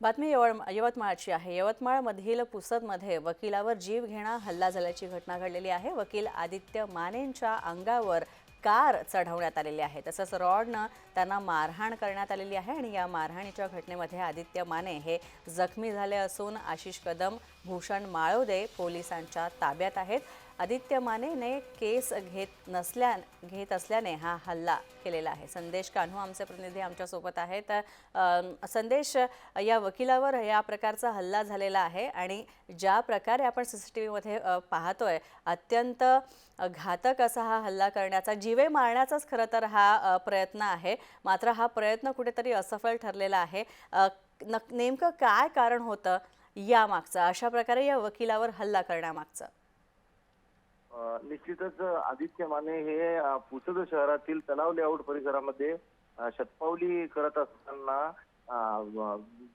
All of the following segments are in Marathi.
बातमी यवतमाळची आहे. यवतमाळमधील पुसदमध्ये वकिलावर जीव घेणा हल्ला झाल्याची घटना घडलेली आहे. वकील आदित्य मानेंच्या अंगावर कार चढवण्यात आलेली आहे. तसंच रॉडनं त्यांना मारहाण करण्यात आलेली आहे आणि या मारहाणीच्या घटनेमध्ये आदित्य माने हे जखमी झाले असून आशिष कदम भूषण माळोदे पोलिसांच्या ताब्यात आहेत. आदित्य मानेने केस घेत नसल्या घेत असल्याने हा हल्ला केलेला आहे. संदेश कान्हू आमचे प्रतिनिधी आमच्यासोबत आहेत. संदेश या वकिलावर या प्रकारचा हल्ला झालेला आहे आणि ज्या प्रकारे आपण सी सी टी व्हीमध्ये पाहतोय अत्यंत घातक असा हा हल्ला करण्याचा जीवे मारण्याचाच खरं तर हा प्रयत्न आहे. मात्र हा प्रयत्न कुठेतरी असफल ठरलेला आहे. न नेमकं काय कारण होतं यामागचं अशा प्रकारे या वकिलावर हल्ला करण्यामागचं? निश्चितच आदित्य माने हे पुसद शहरातील तलाव लेआउट परिसरामध्ये शतपावली करत असताना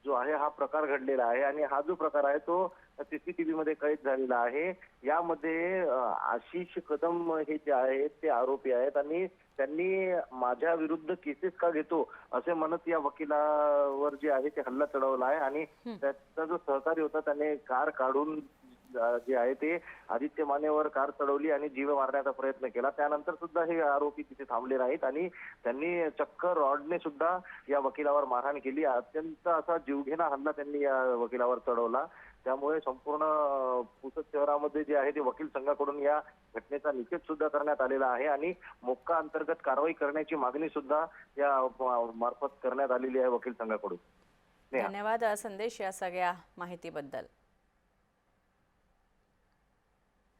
जो आहे हा प्रकार घडलेला आहे आणि हा जो प्रकार आहे तो सीसीटीव्ही मध्ये कैद झालेला आहे. यामध्ये आशिष कदम हे जे आहेत ते आरोपी आहेत आणि त्यांनी माझ्या विरुद्ध केसेस का घेतो असे म्हणत या वकिलावर जे आहे ते हल्ला चढवला आहे आणि त्याचा जो सहकारी होता त्याने कार काढून जे आहे ते आदित्य मानेवर कार चढवली आणि जीव मारण्याचा प्रयत्न केला. त्यानंतर सुद्धा हे आरोपी तिथे थांबले नाहीत आणि त्यांनी चक्क रॉडने सुद्धा या वकिलावर मारहाण केली. अत्यंत असा जीवघेणा हल्ला त्यांनी या वकिलावर चढवला. त्यामुळे संपूर्ण पुसद शहरामध्ये जे आहे ते वकील संघाकडून या घटनेचा निषेध सुद्धा करण्यात आलेला आहे आणि मोक्का अंतर्गत कारवाई करण्याची मागणी सुद्धा या मार्फत करण्यात आलेली आहे वकील संघाकडून. धन्यवाद संदेश या सगळ्या माहितीबद्दल.